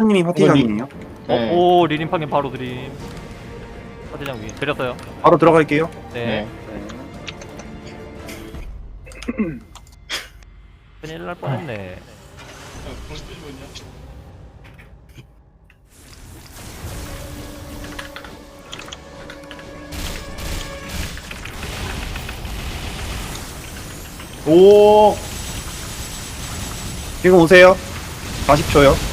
사장님이 파티장이에요. 네. 어, 오 리림팡님 바로 드림 사대장 위에 드렸어요 바로 들어갈게요. 네, 네. 큰일 날 뻔했네 오. 지금 오세요. 40초요.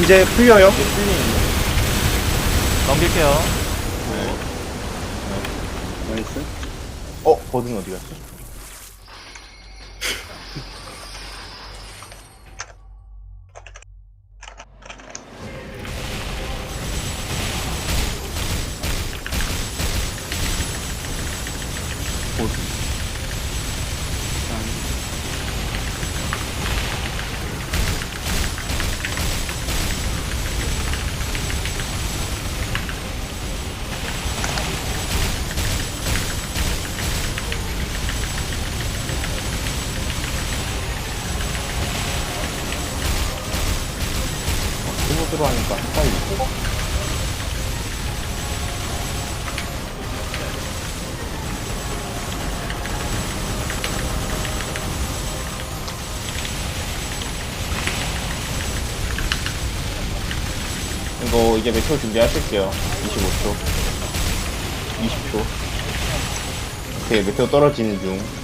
이제 풀려요. 넘길게요 나이스. 어, 버든 어디 갔어? 들어가니까 헷갈리고. 이거 이제 메테오 준비하실게요. 25초. 20초. 오케이, 메테오 떨어지는 중.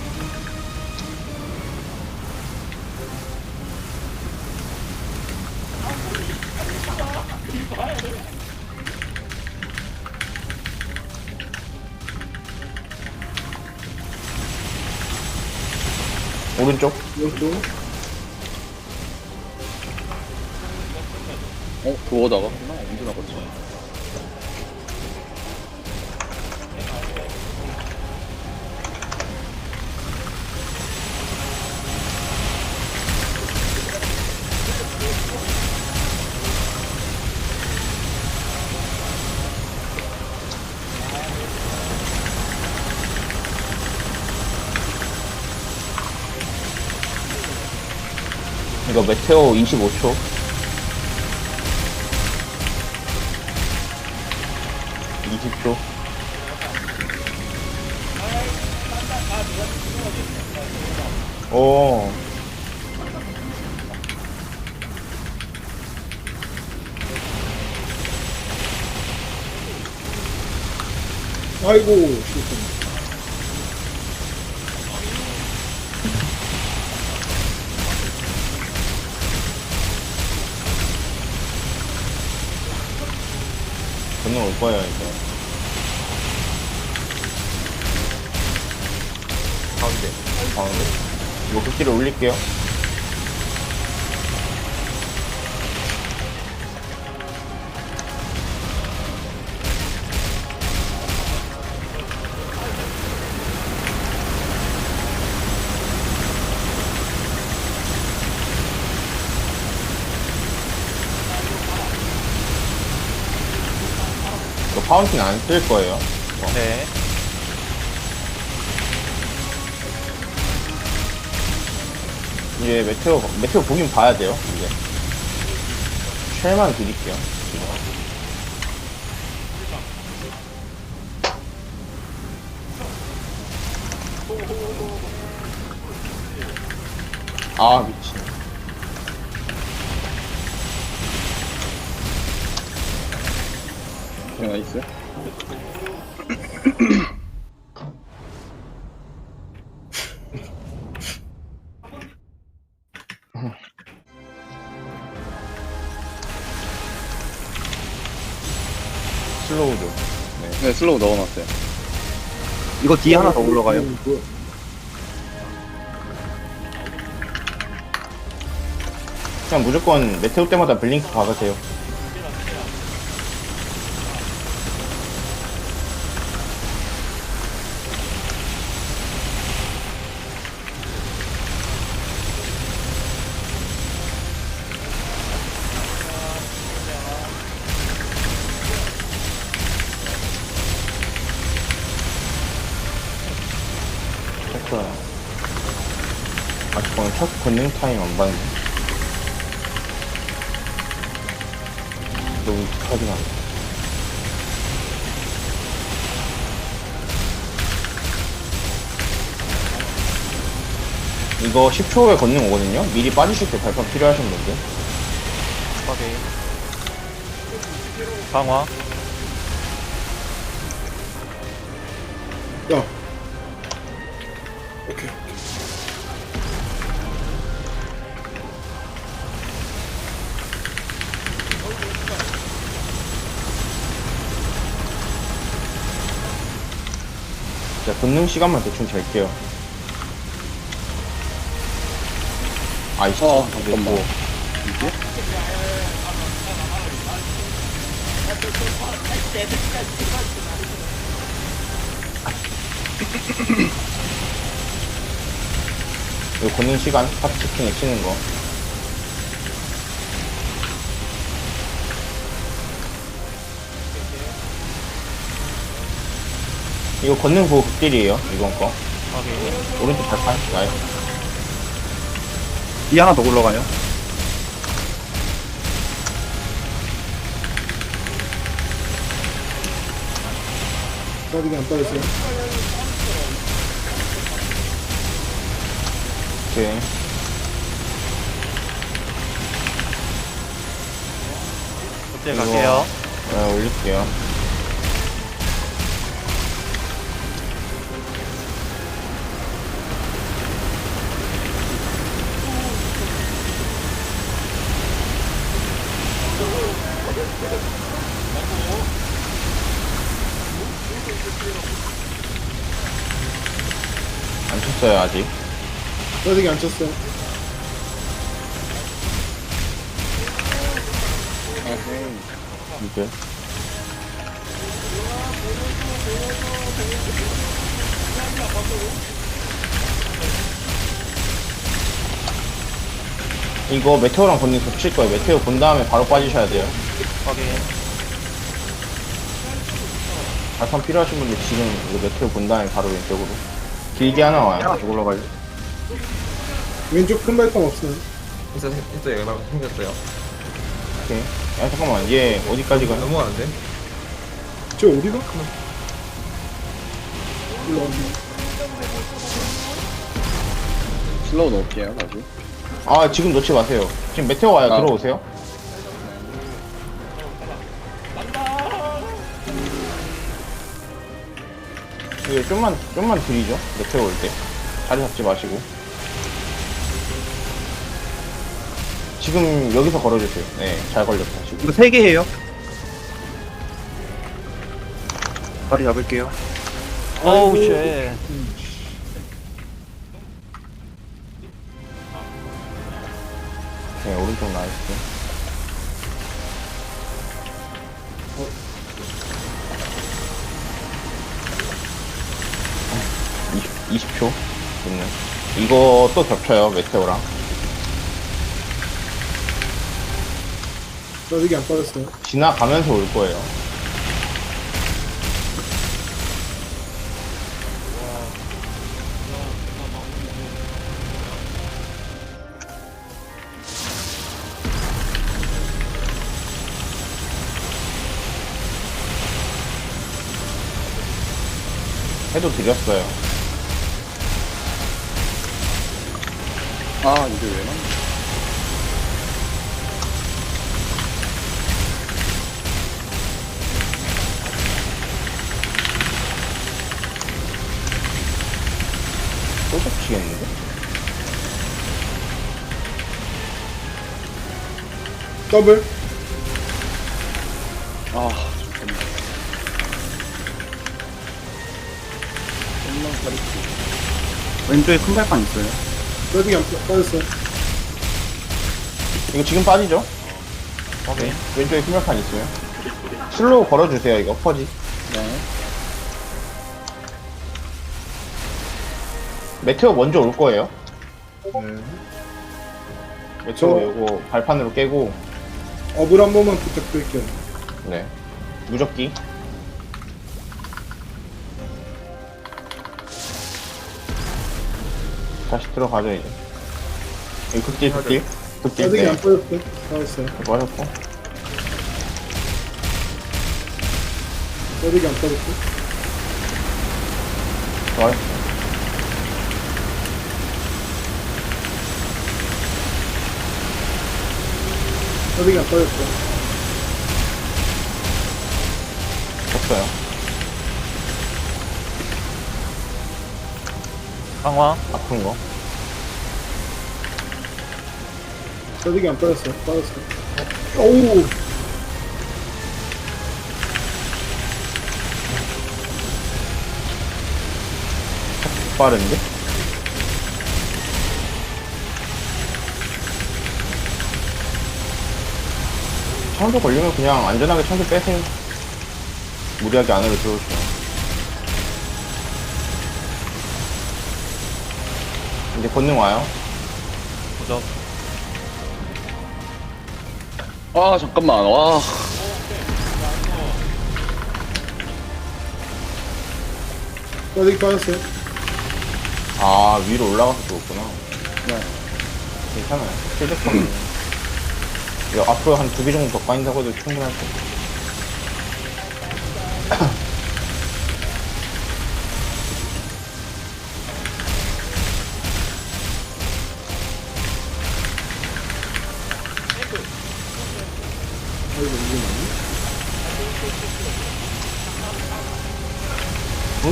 오른쪽. 어? 그거 나갔구나. 언제 나갔지? 메테오 25초. 이십 초 오. 아이고, 거예요, 이제. 가운데. 가운데. 이거 극기를 올릴게요. 파운틴 안 쓸 거예요. 네 이제 메테오, 메테오 보긴 봐야 돼요, 이제. 쉘만 드릴게요. 아, 미친. 네, 나이스. 슬로우도. 네, 슬로우 넣어놨어요. 이거 뒤에 하나 더 올라가요. 그냥 무조건 메테오 때마다 블링크 박으세요. 권능 타임 안 봤네. 너무 익숙하진 않네. 이거 10초에 권능 오거든요? 미리 빠지실 때 발판 필요하신 분들. 확인. 강화. 야. 자, 권능 시간만 대충 잴게요. 아이씨, 어, 이게 잠깐만. 또 이거 권능 시간 탑치킨에 치는 거. 이거 권능 보고 극딜이에요, 이번 거. 확인. 오른쪽 발판? 나이스. D 하나 더 굴러가요. 싸우기 안 빠졌어요. 오케이. 어째 갈게요. 네, 올릴게요. 쳤어요, 아직. 싸우기 안 쳤어요. 이제. 이거 메테오랑 본인 겹칠 거예요. 메테오 본 다음에 바로 빠지셔야 돼요. 확인. 발판 필요하신 분들 지금 이거 메테오 본 다음에 바로 왼쪽으로. 길게 하나 와요. 더 굴러가요. 왼쪽 큰 발판 없어요. 있어 했어요. 막 생겼어요. 오케이. 야, 잠깐만. 얘 어디까지 가요? 넘어가는데? 저 어디가? 올라왔네. 슬로우 넣을게요, 다시. 아, 지금 놓지 마세요. 지금 메테오 와요. 아. 들어오세요. 이게 좀만, 좀만 들이죠. 메테오 올 때. 자리 잡지 마시고. 지금 여기서 걸어주세요. 네, 잘 걸렸다. 지금. 이거 세 개예요. 다리 잡을게요. 어우. 쉣. 네, 오른쪽 나이스. 20, 20초? 좋네. 이거 또 겹쳐요, 메테오랑. 싸우기 안 빠졌어요. 지나가면서 올 거예요. 해도 드렸어요. 아, 이게 왜 나냐? 또 겹치겠는데? 더블. 아, 잠깐만. 끝난 파리티. 왼쪽에 큰 발판 있어요. 싸우기 안 빠- 빠졌어요. 이거 지금 빠지죠? 확인. 왼쪽에 수면판 있어요. 슬로우 걸어주세요, 이거, 퍼지. 네. 메테오 먼저 올 거예요. 네. 메테오 저- 이거 발판으로 깨고, 어블 한 번만 부탁드릴게요. 네. 무적기. 다시 들어가죠 이제 여기 극딜 극딜 극딜 떠들기 안네 빠졌어요. 빠졌어요. 이거 하셨고 떠들기 안 빠졌고. 좋아요 떠들기 안 빠졌어요. 없어요 강화. 아픈 거 떠들기 안 빠졌어요. 빠졌어요. 오우. 빠른데? 창조 걸리면 그냥 안전하게 창조 빼세요 무리하게 안으로 들어오시면 이제 권능 와요. 무적. 아 잠깐만. 와. 떠들기 빠졌어요. 아 위로 올라가서 죽었구나. 네. 괜찮아요. 실력하면 이거 앞으로 한 두 개 정도 더 까인다고 해도 충분할 거예요 아이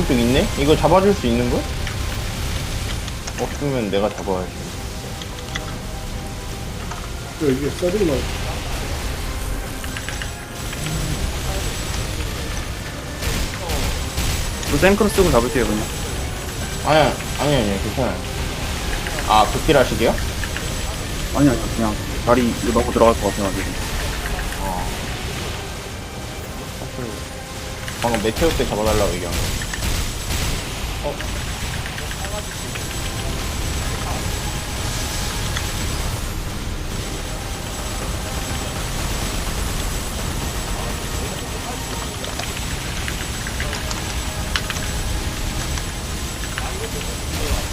오른쪽 있네? 이거 잡아줄 수 있는 거? 없으면 내가 잡아야지 왜 이게 말 이거 생크로 쓰고 잡을게요, 그냥. 아니 아니 아니 괜찮아요 아 극딜 하시게요? 아니, 아니, 그냥 다리 이거 넣고 들어갈 것 같아가지고. 방금 메테오 때 잡아달라고 얘기한 거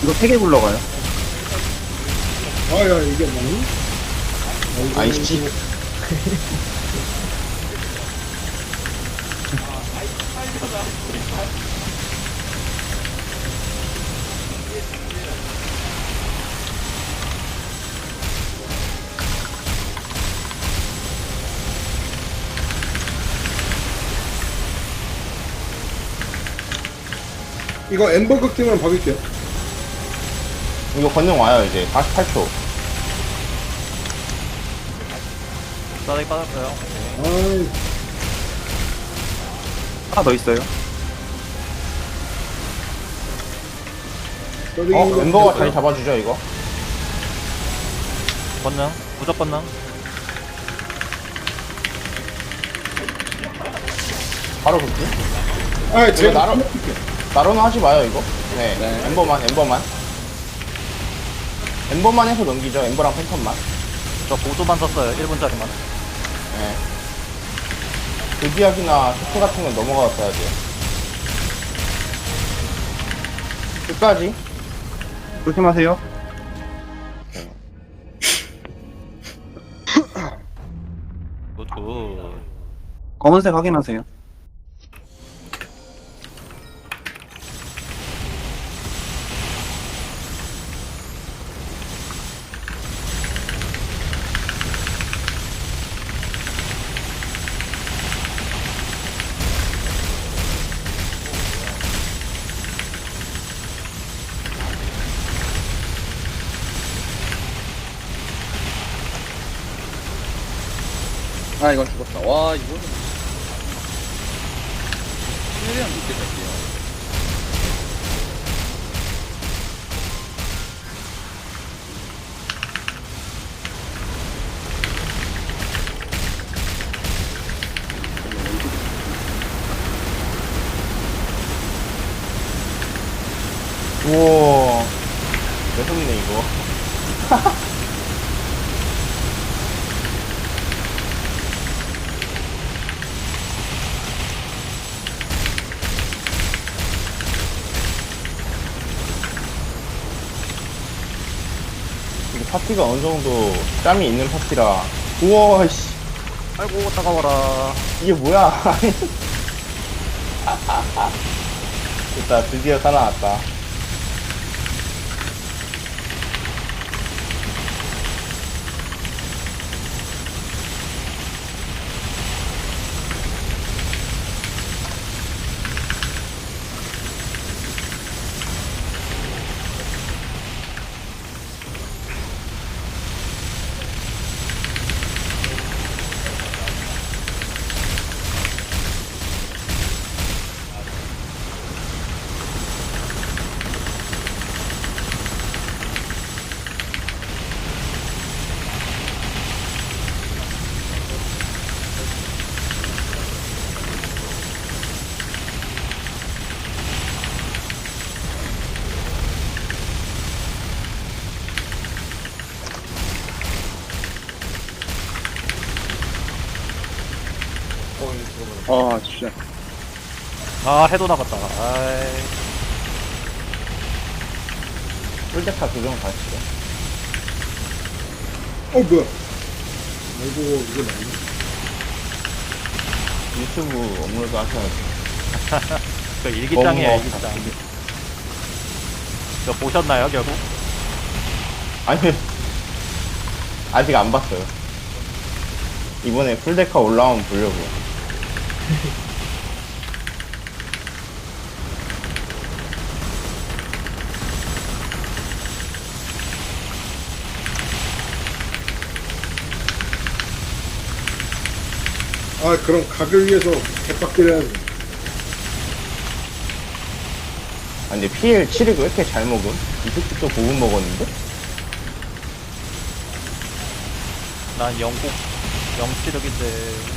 이거 세 개 굴러가요. 아야, 이게 뭐니? 아이씨 이거 엠버 극딜만 박을게요. 이거 권능 와요 이제 48초 싸대기 빠졌어요. 아이, 하나 더 있어요. 떠들기. 어? 멤버가 자리 잡아주죠 이거 권능. 무적 권능. 바로 극딜 아, 제가 나름- 나 로는 하지 마요 이거 네, 네. 엠버만 엠버만 엠버만 해서 넘기죠 엠버랑 팬텀만 저 보조만 썼어요. 1분짜리만. 네. 극이약이나 셔츠 같은 건 넘어갔어야 돼요 끝까지 조심하세요. 굿, 굿. 검은색 확인하세요. 아 이건 죽었다. 와 이거는. 최대한 늦게 갈게요. 우와. 매섭네 이거 파티가 어느 정도 짬이 있는 파티라. 우와, 씨. 아이고 따가워라 이게 뭐야? 됐다, 드디어 살아났다. 아 진짜 아 해도 나갔다 아이 꿀데카 조정 가시죠. 어 뭐야 아이고 이거 나네 유튜브 업로드 하셔야죠. 그 일기장이에요 일기장. 저 보셨나요 결국? 아니, 아직 안 봤어요. 이번에 풀데카 올라오면 보려고요. 아 그럼 각을 위해서 개빡들 해야지 아, 근데 PL 7을 왜 이렇게 잘 먹음? 이 새끼 또 고분 먹었는데? 난 영국 영치력인데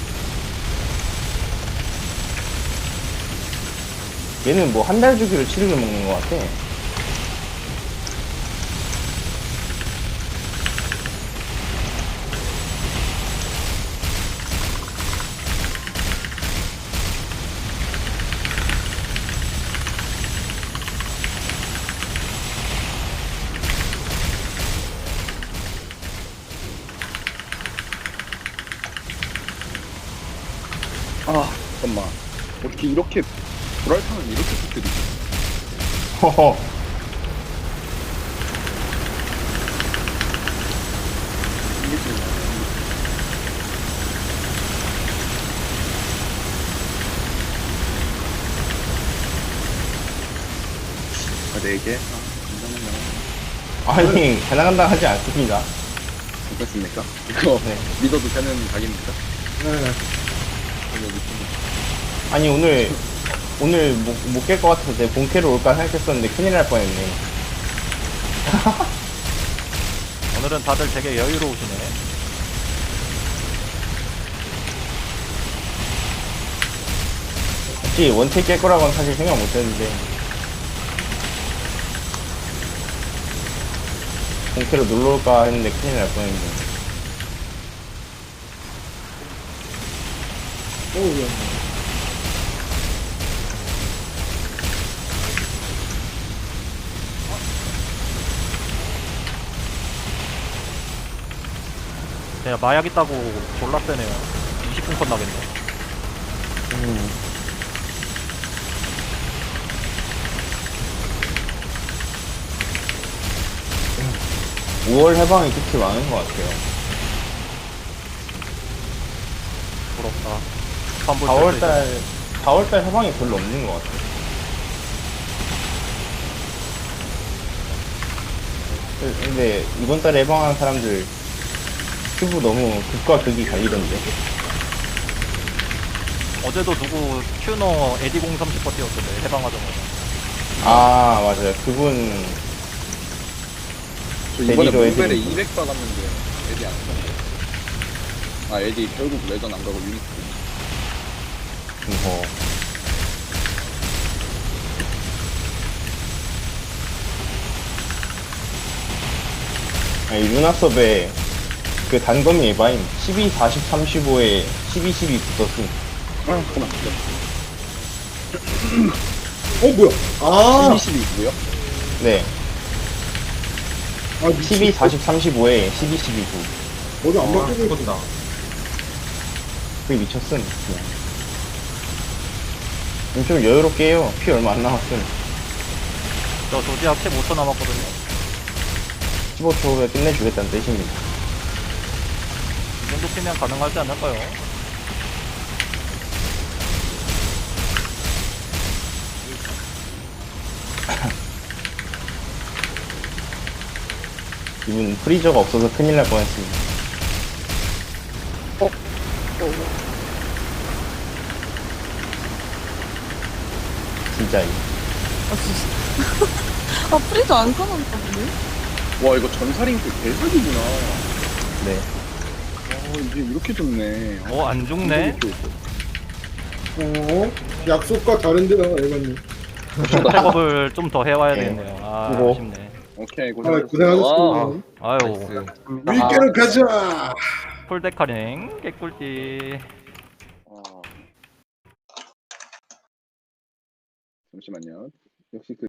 얘는 뭐 한 달 주기로 7을 먹는 것 같아. 아 지금 아, 네 개? 아. 아니, 가나간다 하지 않습니다. 어떻습니까? 이거 네. 믿어도 되는 각입니까? 네. 이거 믿습니다. 아니, 오늘, 오늘 못깰것 같아서 내 본캐로 올까 생각했었는데 큰일 날 뻔했네. 오늘은 다들 되게 여유로우시네 혹시 원체 깰 거라고는 사실 생각 못 했는데. 본캐로 놀러 올까 했는데 큰일 날 뻔했네. 어우 야 마약 있다고 졸라 세네요 20분 컷 나겠네 음. 음. 5월 해방이 특히 많은 것 같아요. 부럽다 환불 4월달, 4월달 해방이 별로 없는 것 같아요. 근데 이번 달에 해방한 사람들 큐브 너무 극과 극이 갈리던데. 어제도 누구 큐너 에디 030 버티었던데 해방하자마자. 아, 맞아요. 그분, 저 이번에 몽벨에 애들이 200 받았는데 에디 안 썼는데 아 에디 결국 레전 안 가고 유니트 뭐, 아니, 루나섭에 그 단검이 에바임 12, 40, 35에 12, 12 붙었음. 아 잠깐만 어 뭐야 아 12, 12 있고요 네. 아, 미친. 12, 40, 35에 12, 12, 9. 모두 안 아, 바뀌고. 죽었다. 그게 미쳤음, 그냥. 좀 여유롭게 해요. 피 얼마 안 남았음. 저 조지아 캡 5초 남았거든요 15초 후에 끝내주겠다는 뜻입니다. 이 정도 피면 가능하지 않을까요? 이분 프리저가 없어서 큰일 날 뻔했습니다. 진짜 이 아, 진짜. 아, 프리도 안 사놨다, 보네? 와 이거 전사링크 대박이구나. 네. 어 이게 이렇게 좋네. 어 안 죽네 어? 약속과 다른데요, 에반님. 백업을 좀 더 해와야 네. 되겠네요 아 이거. 아쉽네 오케이 아, 고생하셨습니다. 고생하셨습니다. 아유 위께로 가자! 풀데카링 개꿀띠 와. 잠시만요. 역시 그